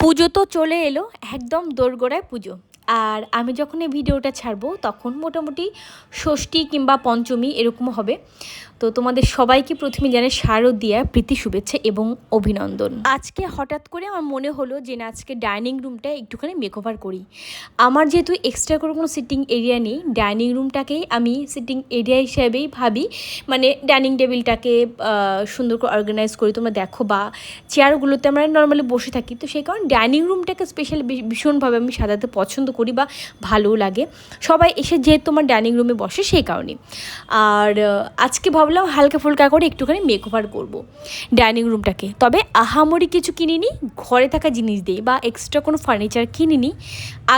পুজো তো চলে এলো একদম দোরগোড়ায় পুজো। আর আমি যখন এই ভিডিওটা ছাড়বো, তখন মোটামুটি ষষ্ঠী কিংবা পঞ্চমী এরকম হবে। তো তোমাদের সবাইকে প্রথমে জানে শারদীয়া প্রীতি শুভেচ্ছা এবং অভিনন্দন। আজকে হঠাৎ করে আমার মনে হলো যে না, আজকে ডাইনিং রুমটা একটুখানি মেকওভার করি। আমার যেহেতু এক্সট্রা করে কোনো সিটিং এরিয়া নেই, ডাইনিং রুমটাকেই আমি সিটিং এরিয়া হিসেবেই ভাবি। মানে ডাইনিং টেবিলটাকে সুন্দর করে অর্গানাইজ করি। তোমরা দেখো বা চেয়ারগুলোতে আমরা নর্মালি বসে থাকি। তো সেই কারণে ডাইনিং রুমটাকে স্পেশালি ভীষণভাবে আমি সাজাতে পছন্দ করি। বা ভালোও লাগে। সবাই এসে যেহেতু আমার ডাইনিং রুমে বসে সেই কারণে আর আজকে ভাবলাম হালকা ফুলকা করে একটুখানি মেকওভার করব ডাইনিং রুমটাকে। তবে আহামরি কিছু কিনিনি, ঘরে থাকা জিনিস দিয়ে বা এক্সট্রা কোনো ফার্নিচার কিনিনি।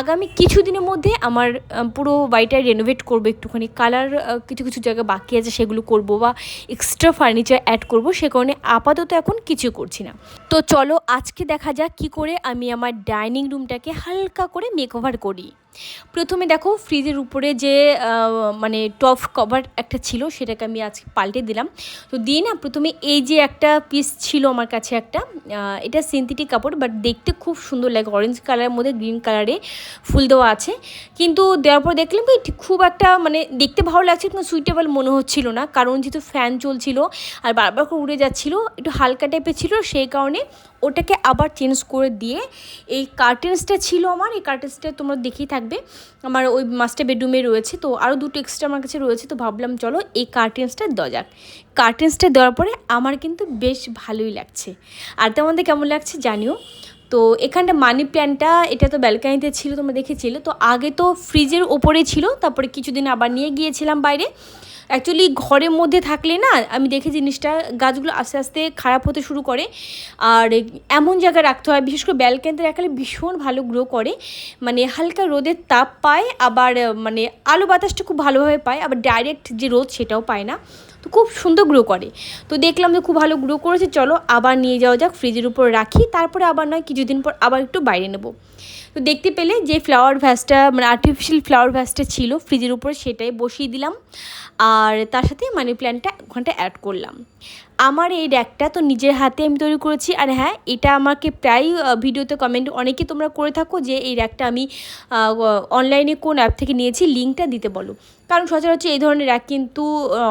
আগামী কিছুদিনের মধ্যে আমার পুরো বাড়িটা রেনোভেট করব একটুখানি। কালার কিছু কিছু জায়গা বাকি আছে সেগুলো করব বা এক্সট্রা ফার্নিচার অ্যাড করব, সে কারণে আপাতত এখন কিছু করছি না। তো চলো আজকে দেখা যাক কি করে আমি আমার ডাইনিং রুমটাকে হালকা করে মেকওভার করি り。প্রথমে দেখো ফ্রিজের উপরে যে মানে টপ কভার একটা ছিল, সেটাকে আমি আজকে পাল্টে দিলাম। তো দিয়ে না প্রথমে এই যে একটা পিস ছিল আমার কাছে একটা এটা সিনথেটিক কাপড় বাট দেখতে খুব সুন্দর লাগে। অরেঞ্জ কালারের মধ্যে গ্রিন কালারে ফুল দেওয়া আছে। কিন্তু দেওয়ার পর দেখলাম কি খুব একটা মানে দেখতে ভালো লাগছে কিন্তু সুইটেবল মনে হচ্ছিল না। কারণ যেহেতু ফ্যান চলছিল, আর বারবার করে উড়ে যাচ্ছিল, একটু হালকা টাইপের ছিল, সেই কারণে ওটাকে আবার চেঞ্জ করে দিয়ে, এই কার্টেন্সটা ছিল আমার, এই কার্টেন্সটা তোমরা দেখেই থাকবে। আমার ওই মাস্টার বেডরুমে রয়েছে, তো আরও দুটো এক্সট্রা আমার কাছে রয়েছে, তো ভাবলাম চলো এই কার্টেন্সটা দেওয়া যাক। কার্টেন্সটা দেওয়ার পরে আমার কিন্তু বেশ ভালোই লাগছে। আর তোমাদের কেমন লাগছে জানিও। তো এখানটা মানি প্ল্যান্টটা এটা তো ব্যালকানিতে ছিল, তোমরা দেখেছিলে, তো আগে তো ফ্রিজের ওপরে ছিল, তারপরে কিছুদিন আবার নিয়ে গিয়েছিলাম বাইরে। অ্যাকচুয়ালি ঘরের মধ্যে থাকলে না, আমি দেখে জিনিসটা, গাছগুলো আস্তে আস্তে খারাপ হতে শুরু করে। আর এমন জায়গায় রাখতে হয়, বিশেষ করে ব্যালকানিতে রাখলে ভীষণ ভালো গ্রো করে। মানে হালকা রোদের তাপ পায়, আবার মানে আলো বাতাসটা খুব ভালোভাবে পায়, আবার ডাইরেক্ট যে রোদ সেটাও পায় না। তো খুব সুন্দর গ্রো করে। তো দেখলাম যে খুব ভালো গ্রো করেছে, চলো আবার নিয়ে যাওয়া যাক ফ্রিজের উপর রাখি, তারপরে আবার নয়, কিছুদিন পর আবার একটু বাইরে নেব। তো দেখতে পেলে যে ফ্লাওয়ার ভ্যাসটা মানে আর্টিফিশিয়াল ফ্লাওয়ার ভ্যাসটা ছিল ফ্রিজের উপর সেটাই বসিয়ে দিলাম। আর তার সাথে মানি প্ল্যান্টটা ওখানটা অ্যাড করলাম। আমার এই র্যাকটা তো নিজের হাতে আমি তৈরি করেছি। আর হ্যাঁ এটা আমাকে প্রায় ভিডিওতে কমেন্ট অনেকে তোমরা করে থাকো যে এই র্যাকটা আমি অনলাইনে কোন অ্যাপ থেকে নিয়েছি লিঙ্কটা দিতে বলো। কারণ সচরাচর এই ধরনের র্যাক কিন্তু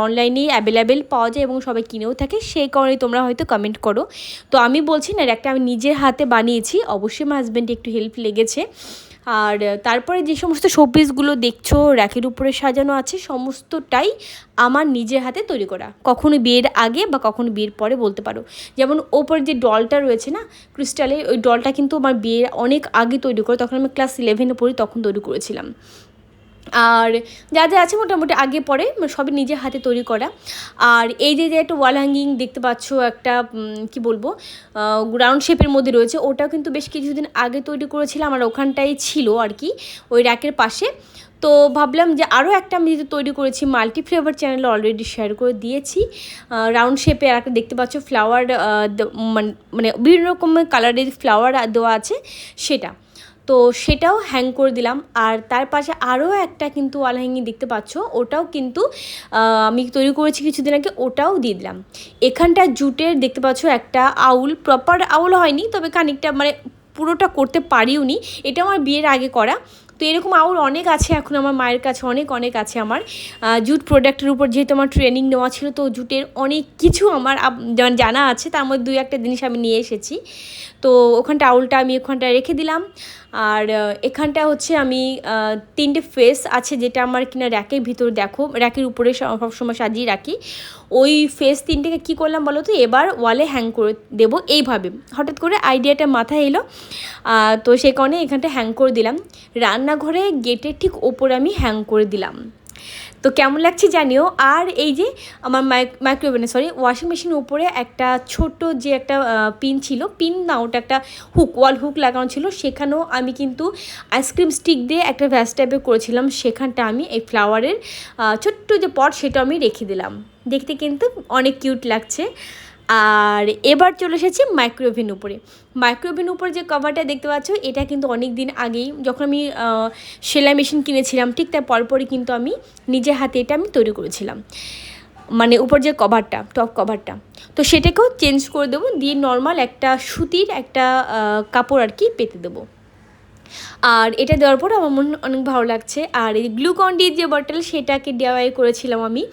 অনলাইনেই অ্যাভেলেবেল পাওয়া যায় এবং সবাই কিনেও থাকে, সেই কারণে তোমরা হয়তো কমেন্ট করো। তো আমি বলছি না র্যাকটা আমি নিজের হাতে বানিয়েছি, অবশ্যই আমার হাজব্যান্ডে একটু হেল্প লেগেছে। আর তারপরে যে সমস্ত শোপিসগুলো দেখছ, র্যাকের উপরে সাজানো আছে, সমস্তটাই আমার নিজের হাতে তৈরি করা। কখনো বিয়ের আগে বা কখনো বিয়ের পরে বলতে পারো। যেমন ওপর যে ডলটা রয়েছে না ক্রিস্টালের ওই ডলটা কিন্তু আমার বিয়ের অনেক আগে তৈরি করে, তখন আমি ক্লাস ইলেভেনে পড়ি, তখন তৈরি করেছিলাম। আর যা যা আছে মোটামুটি আগে পরে, সবই নিজের হাতে তৈরি করা। আর এই যে যে একটা ওয়াল হ্যাঙ্গিং দেখতে পাচ্ছ, একটা কি বলব রাউন্ড শেপের মধ্যে রয়েছে, ওটাও কিন্তু বেশ কিছুদিন আগে তৈরি করেছিলাম আর ওখানটাই ছিল আর কি, ওই র্যাকের পাশে। তো ভাবলাম যে আরও একটা আমি যেহেতু তৈরি করেছি মাল্টি ফ্লেভার চ্যানেলে অলরেডি শেয়ার করে দিয়েছি। রাউন্ড শেপে আর একটা দেখতে পাচ্ছ ফ্লাওয়ার মানে বিভিন্ন রকমের কালারের ফ্লাওয়ার দেওয়া আছে, সেটা। তো সেটাও হ্যাং করে দিলাম। আর তার পাশে আরও একটা কিন্তু ওয়াল হ্যাঙ্গিং দেখতে পাচ্ছ, ওটাও কিন্তু আমি তৈরি করেছি কিছুদিন আগে, ওটাও দিয়ে দিলাম। এখানটা জুটের দেখতে পাচ্ছ একটা আউল প্রপার আউল হয়নি, তবে খানিকটা মানে পুরোটা করতে পারিও নি। এটা আমার বিয়ের আগে করা। তো এরকম আউল অনেক আছে এখন আমার মায়ের কাছে, অনেক অনেক আছে আমার। জুট প্রোডাক্টের উপর যেহেতু আমার ট্রেনিং নেওয়া ছিল, তো জুটের অনেক কিছু আমার জানা আছে, তার মধ্যে দুই একটা জিনিস আমি নিয়ে এসেছি। তো ওখানটা আউলটা আমি ওখানটা রেখে দিলাম। আর এখানটা হচ্ছে আমি তিনটে ফেস আছে যেটা আমার কিনা র্যাকের ভিতর দেখো র্যাকের উপরে সব- সবসময় সাজিয়ে রাখি। ওই ফেস তিনটেকে কী করলাম বলো তো? এবার ওয়ালে হ্যাং করে দেবো এইভাবে। হঠাৎ করে আইডিয়াটা মাথায় এলো। তো সেই কারণে এখানটা হ্যাং করে দিলাম। রান্নাঘরে গেটের ঠিক ওপরে আমি হ্যাং করে দিলাম। তো কেমন লাগছে জানিও। আর এই যে আমার মাইক্রোওভেনে সরি ওয়াশিং মেশিনের উপরে একটা ছোট যে একটা পিন ছিল পিন না, ওটা একটা হুক ওয়াল হুক লাগানো ছিল, সেখানেও আমি কিন্তু আইসক্রিম স্টিক দিয়ে একটা ভ্যাস টাইপের করেছিলাম। সেখানটা আমি এই ফ্লাওয়ারের ছোট্ট যে পট সেটা আমি রেখে দিলাম। দেখতে কিন্তু অনেক কিউট লাগছে। আর এবার চলে এসেছি মাইক্রোওভেন উপরে। মাইক্রোওভেন উপরে যে কভারটা দেখতে পাচ্ছ, এটা কিন্তু অনেক দিন আগেই যখন আমি সেলাই মেশিন কিনেছিলাম, ঠিক তার পরপরই কিন্তু আমি নিজের হাতে এটা আমি তৈরি করেছিলাম। মানে উপর যে কভারটা টপ কভারটা তো সেটাকেও চেঞ্জ করে দেবো, দিয়ে নর্মাল একটা সুতির একটা কাপড় আর কি পেতে দেবো। আর এটা দেওয়ার পর আমার মন অনেক ভালো লাগছে। আর এই গ্লুকন গ্লুকন্ডির যে বটল সেটাকে ডিআইওয়াই করেছিলাম আমি।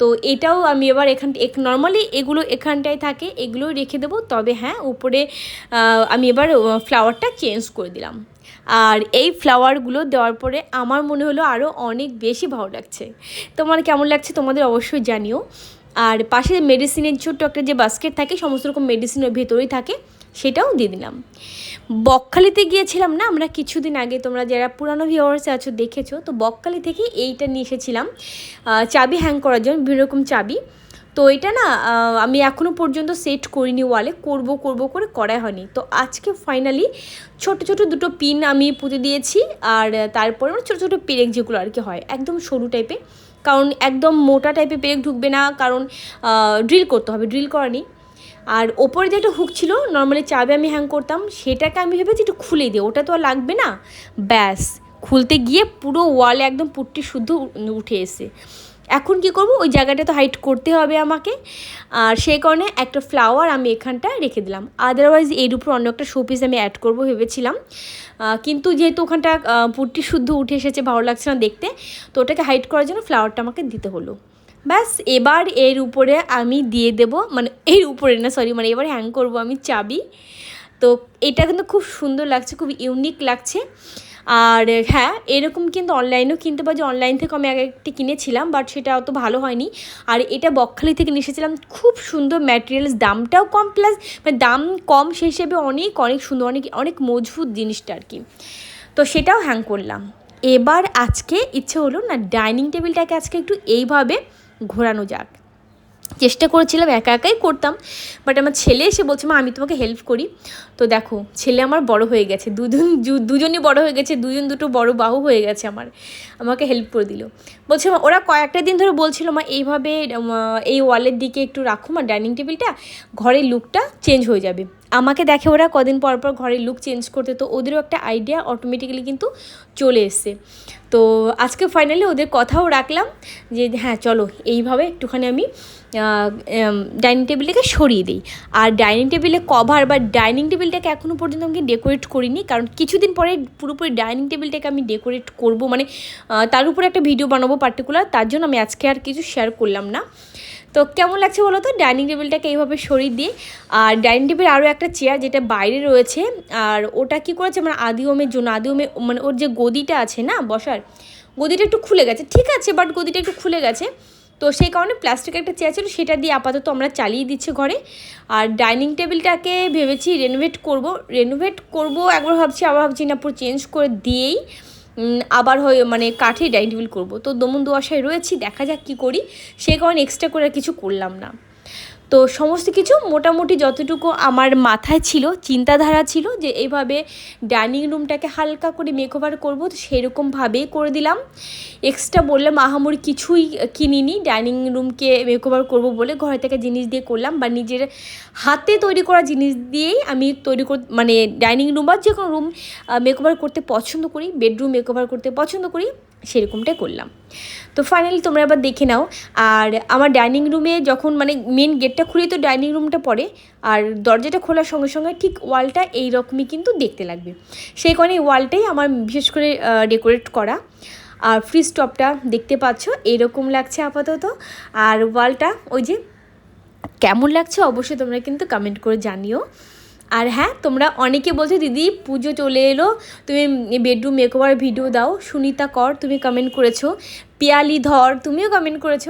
তো এটাও আমি এবার এখান নর্মালি এগুলো এখানটায় থাকে এগুলো রেখে দেবো। তবে হ্যাঁ উপরে আমি এবার ফ্লাওয়ারটা চেঞ্জ করে দিলাম। আর এই ফ্লাওয়ারগুলো দেওয়ার পরে আমার মনে হলো আরও অনেক বেশি ভালো লাগছে। তোমার কেমন লাগছে তোমাদের অবশ্যই জানিও। আর পাশে মেডিসিনের ছোট্ট একটা যে বাস্কেট থাকে, সমস্ত রকম মেডিসিনের ভেতরেই থাকে। সেটাও দিয়ে দিলাম। বকখালিতে গিয়েছিলাম না? আমরা কিছুদিন আগে তোমরা যারা পুরানো ভিউয়ার্স আছো, দেখেছ, তো বকখালি থেকে এইটা নিয়ে এসেছিলাম। চাবি হ্যাং করার জন্য, বিভিন্ন রকম চাবি। তো এটা না আমি এখনও পর্যন্ত সেট করিনি ওয়ালে করব করব করে করা হয়নি। তো আজকে ফাইনালি ছোট ছোট দুটো পিন আমি পুঁতে দিয়েছি, আর তারপরে ছোট ছোট পেরেক যেগুলো আর কি হয়, একদম সরু টাইপের কারণ একদম মোটা টাইপের পেরেক ঢুকবে না, কারণ ড্রিল করতে হবে। ড্রিল করা নেই। আর ওপরে যে একটা হুক ছিল নর্মালি চাবে আমি হ্যাং করতাম, সেটাকে আমি ভেবেছি একটু খুলে দিই, ওটা তো আর লাগবে না। ব্যাস, খুলতে গিয়ে পুরো ওয়ালে একদম পুট্টি শুদ্ধ উঠে এসে। এখন কি করব? ওই জায়গাটা তো হাইট করতে হবে আমাকে। আর সেই কারণে একটা ফ্লাওয়ার আমি এখানটা রেখে দিলাম। আদারওয়াইজ এর উপর অন্য একটা শোপিস আমি অ্যাড করব ভেবেছিলাম। কিন্তু যেহেতু ওখানটা পুটটি শুদ্ধ উঠে এসেছে, ভালো লাগছে না দেখতে, তো ওটাকে হাইট করার জন্য ফ্লাওয়ারটা আমাকে দিতে হলো। ব্যাস, এবার এর উপরে আমি দিয়ে দেব মানে এর উপরে না সরি মানে এবার হ্যাং করব আমি চাবি। তো এটা কিন্তু খুব সুন্দর লাগছে, খুব ইউনিক লাগছে। আর হ্যাঁ এরকম কিন্তু অনলাইনেও কিনতে পারছি অনলাইন থেকে আমি আগে একটি কিনেছিলাম বাট সেটা অত ভালো হয়নি। আর এটা বকখালি থেকে এসেছিলাম। খুব সুন্দর ম্যাটেরিয়ালস দামটাও কম প্লাস মানে দাম কম সেই হিসেবে অনেক অনেক সুন্দর, অনেক অনেক মজবুত জিনিসটা আর কি। তো সেটাও হ্যাং করলাম। এবার আজকে ইচ্ছে হলো না ডাইনিং টেবিলটাকে আজকে একটু এইভাবে ঘোরানো যাক। চেষ্টা করেছিলাম, একা একাই করতাম। বাট আমার ছেলে এসে বলছে, মা, আমি তোমাকে হেল্প করি। তো দেখো, ছেলে আমার বড় হয়ে গেছে। দুজন দুজনই বড় হয়ে গেছে, দুজন দুটো বড় বাহু হয়ে গেছে আমার। আমাকে হেল্প করে দিল। বলছে, মা, ওরা কয়েকটা দিন ধরে বলছিল, মা, এইভাবে এই ওয়ালের দিকে একটু রাখো, মা ডাইনিং টেবিলটা ঘরের লুকটা চেঞ্জ হয়ে যাবে। আমাকে দেখে ওরা কদিন পর পর ঘরের লুক চেঞ্জ করতে, তো ওদেরও একটা আইডিয়া অটোমেটিক্যালি কিন্তু চলে এসছে। তো আজকে ফাইনালি ওদের কথাও রাখলাম যে হ্যাঁ চলো, এইভাবে একটুখানি আমি ডাইনিং টেবিলটাকে সরিয়ে দিই। আর ডাইনিং টেবিলে কভার বা ডাইনিং টেবিলটাকে এখনও পর্যন্ত আমি ডেকোরেট করিনি, কারণ কিছুদিন পরে পুরোপুরি ডাইনিং টেবিলটাকে আমি ডেকোরেট করব। মানে তার উপরে একটা ভিডিও বানাবো পার্টিকুলার তার জন্য আমি আজকে আর কিছু শেয়ার করলাম না। তো কেমন লাগছে বলো তো? ডাইনিং টেবিলটাকে এইভাবে সরিয়ে দিয়ে, আর ডাইনিং টেবিল আরও একটা চেয়ার যেটা বাইরে রয়েছে, আর ওটা কি করেছে মানে আদি ওমের জন্য, আদি ওমে মানে ওর যে গদিটা আছে না বসার, গদিটা একটু খুলে গেছে। ঠিক আছে, বাট গদিটা একটু খুলে গেছে। তো সেই কারণে প্লাস্টিক একটা চেয়ার ছিল, সেটা দিয়ে আপাতত আমরা চালিয়ে দিচ্ছি ঘরে। আর ডাইনিং টেবিলটাকে ভেবেছি রেনোভেট করব। রেনোভেট করব একবার ভাবছি, আবার ভাবছি না, পুরো চেঞ্জ করে দিয়েই। আবার হয়ে মানে কাঠে ডাইনিং টেবিল করব। তো দমন দুয়াশায় রয়েছি, দেখা যাক কী করি। সে কারণ এক্সট্রা করে আর কিছু করলাম না। তো সমস্ত কিছু মোটামুটি যতটুকু আমার মাথায় ছিল, চিন্তাধারা ছিল যে এইভাবে ডাইনিং রুমটাকে হালকা করে মেকওভার করব, তো সেরকমভাবেই করে দিলাম। এক্সট্রা বললাম আহামরি কিছুই কিনিনি, ডাইনিং রুমকে মেকওভার করব বলে ঘরে থেকে জিনিস দিয়ে করলাম বা নিজের হাতে তৈরি করা জিনিস দিয়েই আমি তৈরি কর মানে ডাইনিং রুম বা যে কোনো রুম মেকওভার করতে পছন্দ করি বেডরুম মেকওভার করতে পছন্দ করি। সেরকমটাই করলাম। তো ফাইনালি তোমরা আবার দেখে নাও, আর আমার ডাইনিং রুমে যখন মানে মেন গেটটা খুলি তো ডাইনিং রুমটা পড়ে, আর দরজাটা খোলার সঙ্গে সঙ্গে ঠিক ওয়ালটা এই রকমই কিন্তু দেখতে লাগবে। সেই কারণে ওয়ালটাই আমার বিশেষ করে ডেকোরেট করা। আর ফ্রিজ টপটা দেখতে পাচ্ছ এরকম লাগছে আপাতত। আর ওয়ালটা ওই যে কেমন লাগছে অবশ্যই তোমরা কিন্তু কমেন্ট করে জানিও। আর হ্যাঁ তোমরা অনেকে বলছো, দিদি, পুজো চলে এলো, তুমি বেডরুম মেকওভার ভিডিও দাও, সুনিতা কর, তুমি কমেন্ট করেছ, পিয়ালি ধর, তুমিও কমেন্ট করেছ।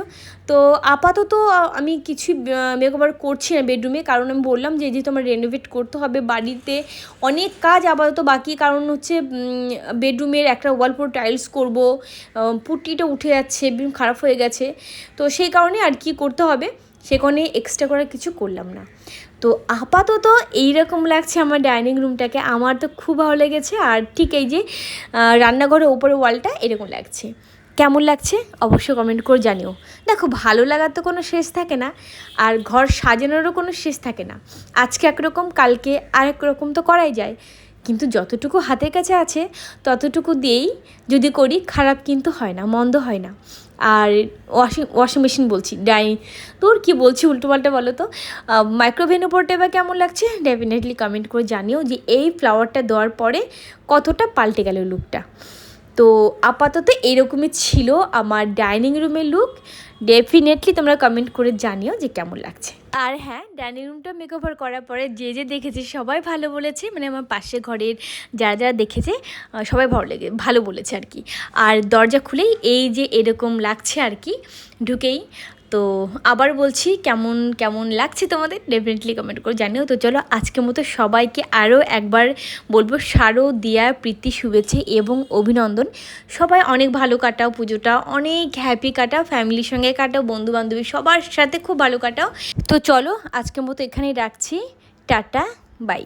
তো আপাতত আমি কিছুই মেকওভার করছি না বেডরুমে কারণ আমি বললাম যে, যেহেতু আমার রেনোভেট করতে হবে বাড়িতে, অনেক কাজ আপাতত বাকি, কারণ হচ্ছে বেডরুমের একটা ওয়াল পুরো টাইলস করব পুটিটা উঠে যাচ্ছে খারাপ হয়ে গেছে। তো সেই কারণে আর কি করতে হবে? সেখানে এক্সট্রা করে কিছু করলাম না। তো আপাতত এইরকম লাগছে আমার ডাইনিং রুমটাকে আমার তো খুব ভালো লেগেছে আর ঠিক এই যে রান্নাঘরের ওপরে ওয়ালটা এরকম লাগছে। কেমন লাগছে? অবশ্যই কমেন্ট করে জানিও। দেখো, ভালো লাগার তো কোনো শেষ থাকে না আর ঘর সাজানোরও কোনো শেষ থাকে না। আজকে একরকম, কালকে আরেক রকম তো করাই যায়। কিন্তু যতটুকু হাতের কাছে আছে, ততটুকু দিয়েই যদি করি, খারাপ কিন্তু হয় না, মন্দ হয় না। আর ওয়াশিং ওয়াশিং মেশিন বলছি ডাই তোর কি বলছি, উল্টোপাল্টা বলো তো? মাইক্রোভেন উপরটা এবার কেমন লাগছে? ডেফিনেটলি কমেন্ট করে জানিও যে এই ফ্লাওয়ারটা দেওয়ার পরে কতটা পাল্টে গেল লুকটা তো আপাতত এরকমই ছিল আমার ডাইনিং রুমের লুক। ডেফিনেটলি তোমরা কমেন্ট করে জানিও যে কেমন লাগছে। আর হ্যাঁ ডাইনিং রুমটা মেকওভার করার পরে যে যে দেখেছে সবাই ভালো বলেছে। মানে আমার পাশে ঘরের যারা যারা দেখেছে সবাই ভালো লেগে, ভালো বলেছে আর কি। আর দরজা খুলেই এই যে এরকম লাগছে আর কি, ঢুকেই তো আবার বলছি কেমন কেমন লাগছে তোমাদের? ডেফিনেটলি কমেন্ট করে জানিও। তো চলো আজকের মতো সবাইকে আরও একবার বলব সারো, দিয়া, প্রীতি, শুভেচ্ছা এবং অভিনন্দন। সবাই অনেক ভালো কাটাও পুজোটা, অনেক হ্যাপি কাটাও ফ্যামিলির সঙ্গে কাটাও বন্ধু বান্ধবী সবার সাথে খুব ভালো কাটাও। তো চলো আজকের মতো এখানেই রাখছি। Tata bye